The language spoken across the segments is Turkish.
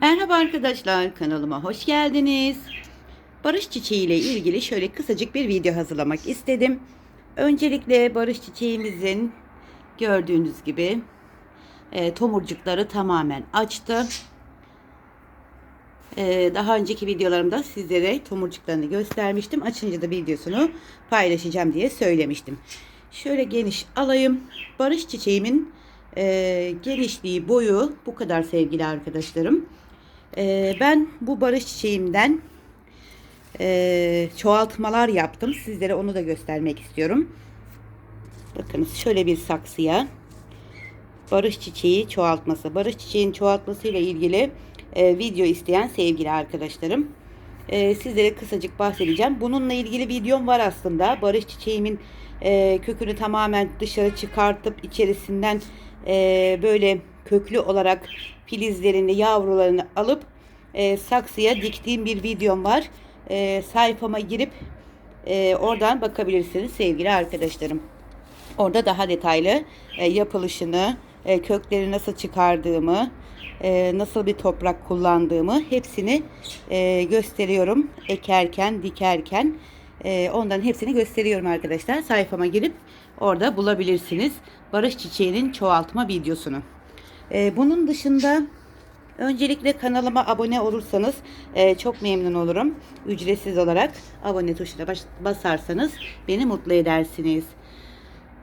Merhaba arkadaşlar kanalıma hoş geldiniz. Barış çiçeği ile ilgili şöyle kısacık bir video hazırlamak istedim. Öncelikle barış çiçeğimizin gördüğünüz gibi e, tomurcukları tamamen açtı. E, daha önceki videolarımda sizlere tomurcuklarını göstermiştim. Açınca da videosunu paylaşacağım diye söylemiştim. Şöyle geniş alayım. Barış çiçeğimin e, genişliği boyu bu kadar sevgili arkadaşlarım. E, ben bu barış çiçeğimden e, çoğaltmalar yaptım. Sizlere onu da göstermek istiyorum. Bakınız şöyle bir saksıya barış çiçeği çoğaltması. Barış çiçeğin çoğaltması ile ilgili e, video isteyen sevgili arkadaşlarım. E, sizlere kısacık bahsedeceğim. Bununla ilgili videom var aslında. Barış çiçeğimin e, kökünü tamamen dışarı çıkartıp içerisinden e, böyle köklü olarak filizlerini, yavrularını alıp e, saksıya diktiğim bir videom var. E, sayfama girip e, oradan bakabilirsiniz sevgili arkadaşlarım. Orada daha detaylı e, yapılışını, e, kökleri nasıl çıkardığımı, e, nasıl bir toprak kullandığımı hepsini e, gösteriyorum. Ekerken, dikerken e, ondan hepsini gösteriyorum arkadaşlar. Sayfama girip orada bulabilirsiniz. Barış çiçeğinin çoğaltma videosunu. E, bunun dışında öncelikle kanalıma abone olursanız e, çok memnun olurum. Ücretsiz olarak abone tuşuna bas- basarsanız beni mutlu edersiniz.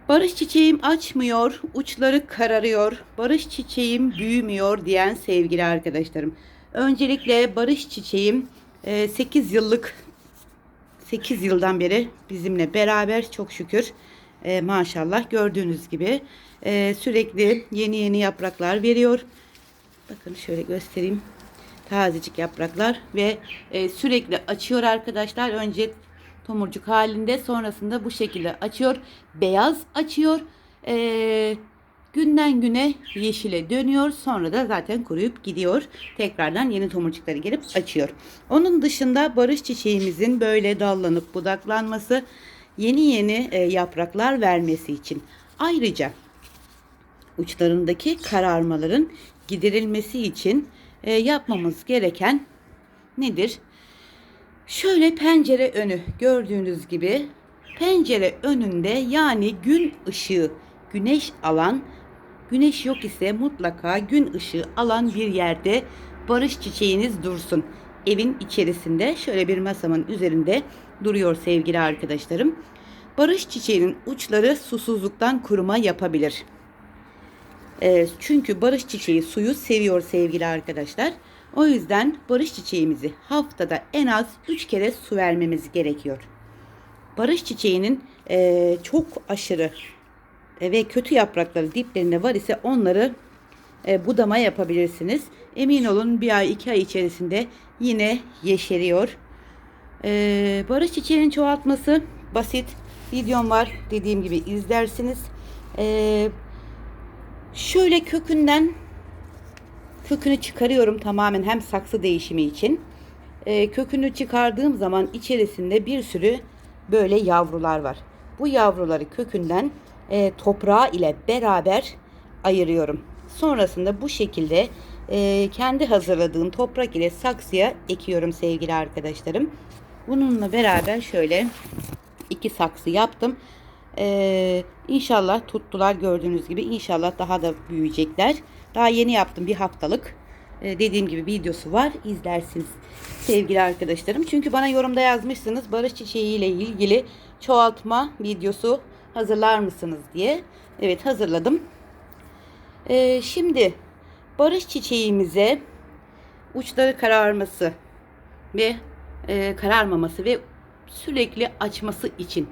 Barış çiçeğim açmıyor, uçları kararıyor, barış çiçeğim büyümüyor diyen sevgili arkadaşlarım. Öncelikle barış çiçeğim 8 yıllık 8 yıldan beri bizimle beraber çok şükür e, maşallah gördüğünüz gibi e, sürekli yeni yeni yapraklar veriyor. Bakın şöyle göstereyim. Tazecik yapraklar ve e, sürekli açıyor arkadaşlar. Önce tomurcuk halinde sonrasında bu şekilde açıyor. Beyaz açıyor. E, günden güne yeşile dönüyor. Sonra da zaten kuruyup gidiyor. Tekrardan yeni tomurcukları gelip açıyor. Onun dışında barış çiçeğimizin böyle dallanıp budaklanması yeni yeni e, yapraklar vermesi için. Ayrıca uçlarındaki kararmaların giderilmesi için e, yapmamız gereken nedir? Şöyle pencere önü gördüğünüz gibi pencere önünde yani gün ışığı, güneş alan, güneş yok ise mutlaka gün ışığı alan bir yerde barış çiçeğiniz dursun. Evin içerisinde şöyle bir masamın üzerinde duruyor sevgili arkadaşlarım. Barış çiçeğinin uçları susuzluktan kuruma yapabilir. E, çünkü barış çiçeği suyu seviyor sevgili arkadaşlar. O yüzden barış çiçeğimizi haftada en az 3 kere su vermemiz gerekiyor. Barış çiçeğinin e, çok aşırı e, ve kötü yaprakları diplerinde var ise onları e, budama yapabilirsiniz. Emin olun bir ay iki ay içerisinde yine yeşeriyor. E, barış çiçeğinin çoğaltması basit. Videom var dediğim gibi izlersiniz. E, şöyle kökünden kökünü çıkarıyorum tamamen hem saksı değişimi için. Kökünü çıkardığım zaman içerisinde bir sürü böyle yavrular var. Bu yavruları kökünden e, toprağı ile beraber ayırıyorum. Sonrasında bu şekilde e, kendi hazırladığım toprak ile saksıya ekiyorum sevgili arkadaşlarım. Bununla beraber şöyle iki saksı yaptım. Ee, inşallah tuttular gördüğünüz gibi. İnşallah daha da büyüyecekler. Daha yeni yaptım bir haftalık. Ee, dediğim gibi videosu var. izlersiniz sevgili arkadaşlarım. Çünkü bana yorumda yazmışsınız barış çiçeği ile ilgili çoğaltma videosu hazırlar mısınız diye. Evet hazırladım. Ee, şimdi barış çiçeğimize uçları kararması ve e, kararmaması ve sürekli açması için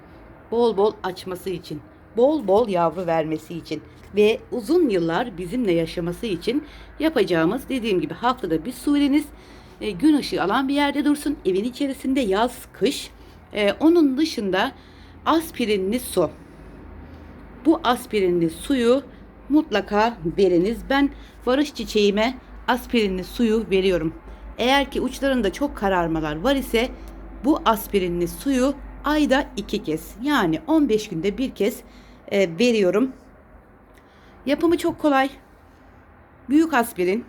bol bol açması için, bol bol yavru vermesi için ve uzun yıllar bizimle yaşaması için yapacağımız dediğim gibi haftada bir su veriniz. E, gün ışığı alan bir yerde dursun. Evin içerisinde yaz, kış. E, onun dışında aspirinli su. Bu aspirinli suyu mutlaka veriniz. Ben barış çiçeğime aspirinli suyu veriyorum. Eğer ki uçlarında çok kararmalar var ise bu aspirinli suyu ayda iki kez yani 15 günde bir kez e, veriyorum. Yapımı çok kolay. Büyük aspirin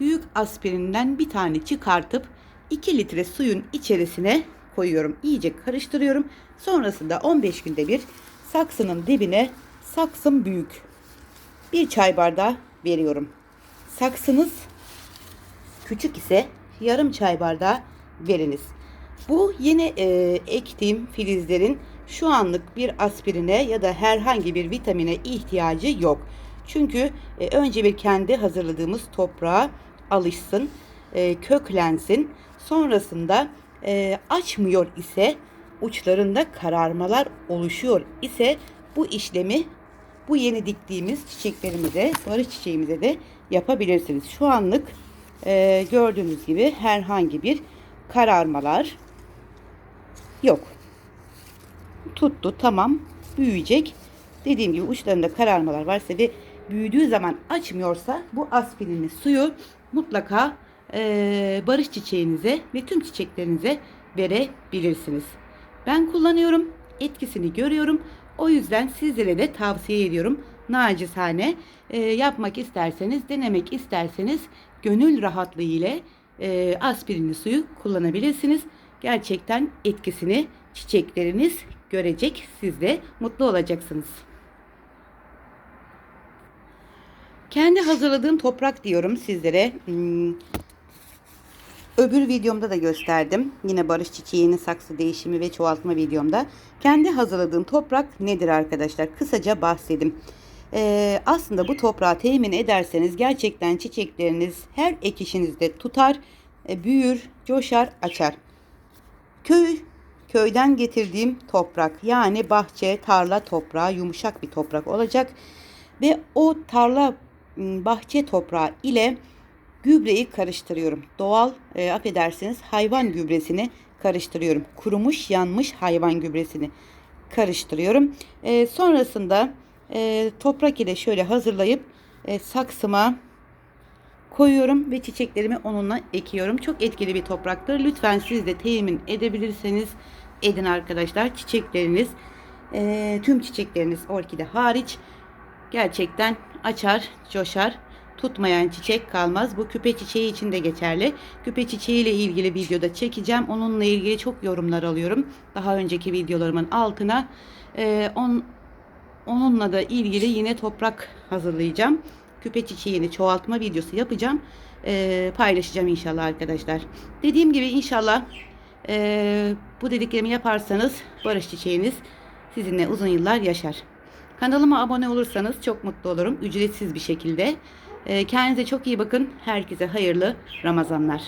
büyük aspirinden bir tane çıkartıp 2 litre suyun içerisine koyuyorum. İyice karıştırıyorum. Sonrasında 15 günde bir saksının dibine saksım büyük bir çay bardağı veriyorum. Saksınız küçük ise yarım çay bardağı veriniz. Bu yeni e, ektiğim filizlerin şu anlık bir aspirine ya da herhangi bir vitamine ihtiyacı yok. Çünkü e, önce bir kendi hazırladığımız toprağa alışsın, e, köklensin. Sonrasında e, açmıyor ise uçlarında kararmalar oluşuyor ise bu işlemi bu yeni diktiğimiz çiçeklerimize, barış çiçeğimize de yapabilirsiniz. Şu anlık e, gördüğünüz gibi herhangi bir kararmalar yok. Tuttu tamam büyüyecek. Dediğim gibi uçlarında kararmalar varsa ve büyüdüğü zaman açmıyorsa bu aspirini suyu mutlaka e, barış çiçeğinize ve tüm çiçeklerinize verebilirsiniz. Ben kullanıyorum, etkisini görüyorum. O yüzden sizlere de tavsiye ediyorum. Nacizane e, yapmak isterseniz, denemek isterseniz gönül rahatlığı ile e, aspirinli suyu kullanabilirsiniz. Gerçekten etkisini çiçekleriniz görecek. Siz de mutlu olacaksınız. Kendi hazırladığım toprak diyorum sizlere. Hmm, Öbür videomda da gösterdim. Yine barış çiçeğinin saksı değişimi ve çoğaltma videomda. Kendi hazırladığım toprak nedir arkadaşlar? Kısaca bahsedeyim. Ee, aslında bu toprağı temin ederseniz gerçekten çiçekleriniz her ekişinizde tutar, e, büyür, coşar, açar. Köy, köyden getirdiğim toprak yani bahçe, tarla toprağı yumuşak bir toprak olacak. Ve o tarla m, bahçe toprağı ile gübreyi karıştırıyorum. Doğal e, affedersiniz hayvan gübresini karıştırıyorum. Kurumuş yanmış hayvan gübresini karıştırıyorum. E, sonrasında e, toprak ile şöyle hazırlayıp e, saksıma koyuyorum ve çiçeklerimi onunla ekiyorum. Çok etkili bir topraktır. Lütfen siz de temin edebilirseniz edin arkadaşlar. Çiçekleriniz e, tüm çiçekleriniz orkide hariç gerçekten açar, coşar. Tutmayan çiçek kalmaz. Bu küpe çiçeği için de geçerli. Küpe çiçeği ile ilgili videoda çekeceğim. Onunla ilgili çok yorumlar alıyorum. Daha önceki videolarımın altına. E, on, onunla da ilgili yine toprak hazırlayacağım. Küpe çiçeğini çoğaltma videosu yapacağım. E, paylaşacağım inşallah arkadaşlar. Dediğim gibi inşallah e, bu dediklerimi yaparsanız barış çiçeğiniz sizinle uzun yıllar yaşar. Kanalıma abone olursanız çok mutlu olurum. Ücretsiz bir şekilde. E, kendinize çok iyi bakın. Herkese hayırlı Ramazanlar.